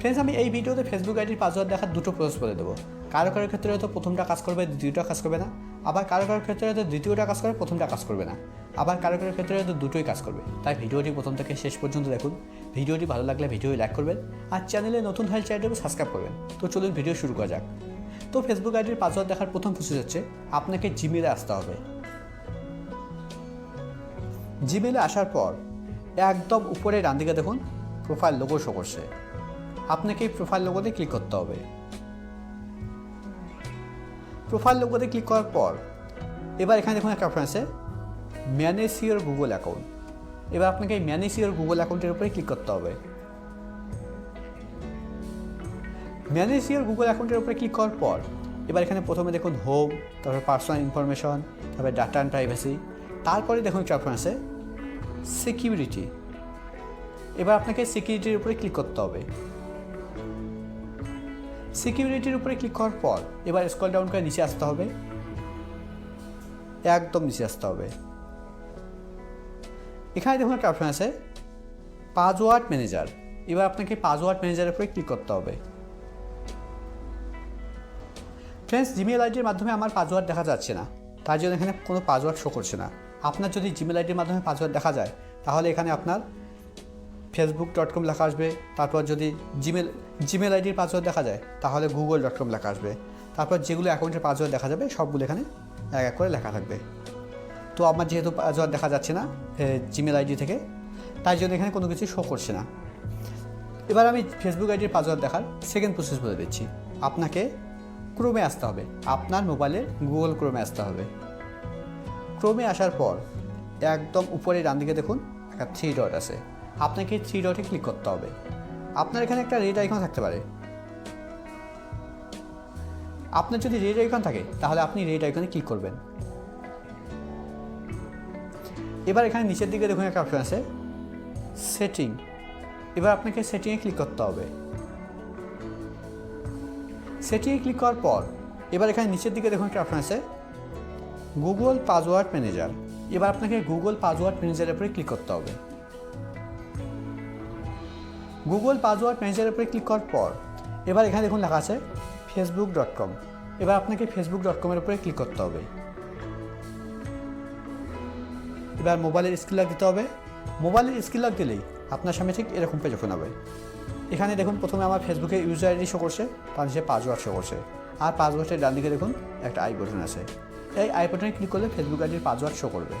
Friends আমি এই ভিডিওতে ফেসবুক আইডির পাসওয়ার্ড দেখার দুটো প্রসেস বলে দেবো। কারও কারোর ক্ষেত্রে হয়তো প্রথমটা কাজ করবে, দ্বিতীয়টা কাজ করবে না। আবার কারও কারোর ক্ষেত্রে হয়তো দ্বিতীয়টা কাজ করবে, প্রথমটা কাজ করবে না। আবার কারও কারোর ক্ষেত্রে হয়তো দুটোই কাজ করবে। তাই ভিডিওটি প্রথম থেকে শেষ পর্যন্ত দেখুন। ভিডিওটি ভালো লাগলে ভিডিও লাইক করবেন আর চ্যানেলে নতুন হলে চ্যানেলটি সাবস্ক্রাইব করবেন। তো চলুন ভিডিও শুরু করা যাক। তো ফেসবুক আইডির পাসওয়ার্ড দেখার প্রথম প্রসেস হচ্ছে, আপনাকে জিমেলে আসতে হবে। জিমেলে আসার পর একদম উপরে ডান দিকে দেখুন প্রোফাইল লোগো শো করছে। আপনাকে এই প্রোফাইল লোগোতে ক্লিক করতে হবে। প্রোফাইল লোগোতে ক্লিক করার পর, এবার এখানে দেখুন একটা অপশন আছে ম্যানেজ ইউর গুগল অ্যাকাউন্ট এবার আপনাকে এই ম্যানেজ ইউর গুগল অ্যাকাউন্টের উপরে ক্লিক করতে হবে। ম্যানেজ ইউর গুগল অ্যাকাউন্টের উপরে ক্লিক করার পর, এবার এখানে প্রথমে দেখুন হোম তারপর পার্সোনাল ইনফরমেশন তারপরে ডাটা অ্যান্ড প্রাইভেসি তারপরে দেখুন একটা অপশন আছে সিকিউরিটি এবার আপনাকে সিকিউরিটির উপরে ক্লিক করতে হবে। সিকিউরিটির উপরে ক্লিক করার পর এবার স্কল ডাউন করে নিচে আসতে হবে। একদম নিচে আসতে হবে। এখানে দেখুন একটা অপশন আছে পাসওয়ার্ড ম্যানেজার এবার আপনাকে পাসওয়ার্ড ম্যানেজারের উপরে ক্লিক করতে হবে। ফ্রেন্ডস জিমেল আইডির মাধ্যমে আমার পাসওয়ার্ড দেখা যাচ্ছে না। তার জন্য এখানে কোনো পাসওয়ার্ড শো করছে না। আপনার যদি জিমেল আইডির মাধ্যমে পাসওয়ার্ড দেখা যায়, তাহলে এখানে আপনার ফেসবুক ডট কম লেখা আসবে, তারপর যদি জিমেল জিমেল আইডির পাসওয়ার্ড দেখা যায়, তাহলে গুগল ডট কম লেখা আসবে। তারপর যেগুলো অ্যাকাউন্টের পাসওয়ার্ড দেখা যাবে, সবগুলো এখানে এক এক করে লেখা থাকবে। তো আমার যেহেতু পাসওয়ার্ড দেখা যাচ্ছে না জিমেল আইডি থেকে, তাই জন্য এখানে কোনো কিছু শো করছে না। এবার আমি ফেসবুক আইডির পাসওয়ার্ড দেখার সেকেন্ড প্রসেস বলে দিচ্ছি। আপনাকে ক্রোমে আসতে হবে। আপনার মোবাইলে গুগল ক্রোমে আসতে হবে। ক্রোমে আসার পর, একদম উপরে ডান দিকে দেখুন, একটা থ্রি ডট আছে। আপনাকে থ্রি ডটে ক্লিক করতে হবে। আপনার এখানে একটা রেড আইকন থাকতে পারে। আপনার যদি রেড আইকন থাকে, তাহলে আপনি রেড আইকনে ক্লিক করবেন। এবার এখানে নিচের দিকে দেখুন একটা অপশন আছে সেটিং এবার আপনাকে সেটিংয়ে ক্লিক করতে হবে। সেটিংয়ে ক্লিক করার পর, এবার এখানে নিচের দিকে দেখুন একটা অপশন আছে গুগল পাসওয়ার্ড ম্যানেজার এবার আপনাকে গুগল পাসওয়ার্ড ম্যানেজারের উপরে ক্লিক করতে হবে। গুগল পাসওয়ার্ড ম্যানেজারের উপরে ক্লিক করার পর, এবার এখানে দেখুন লেখা আছে ফেসবুক ডট কম এবার আপনাকে ফেসবুক ডট কমের উপরে ক্লিক করতে হবে। এবার মোবাইলের স্ক্রিন লক দিতে হবে। মোবাইলের স্ক্রিন লক দিলেই আপনার সামনে ঠিক এরকম পেজ ওপেন হবে। এখানে দেখুন প্রথমে আমার ফেসবুকে ইউজার আইডি শো করছে, তার নিচে পাসওয়ার্ড শো করছে। আর পাসওয়ার্ডের ডান দিকে দেখুন একটা আই বাটন আছে। এই আই বাটনে ক্লিক করলে ফেসবুক আইডির পাসওয়ার্ড শো করবে।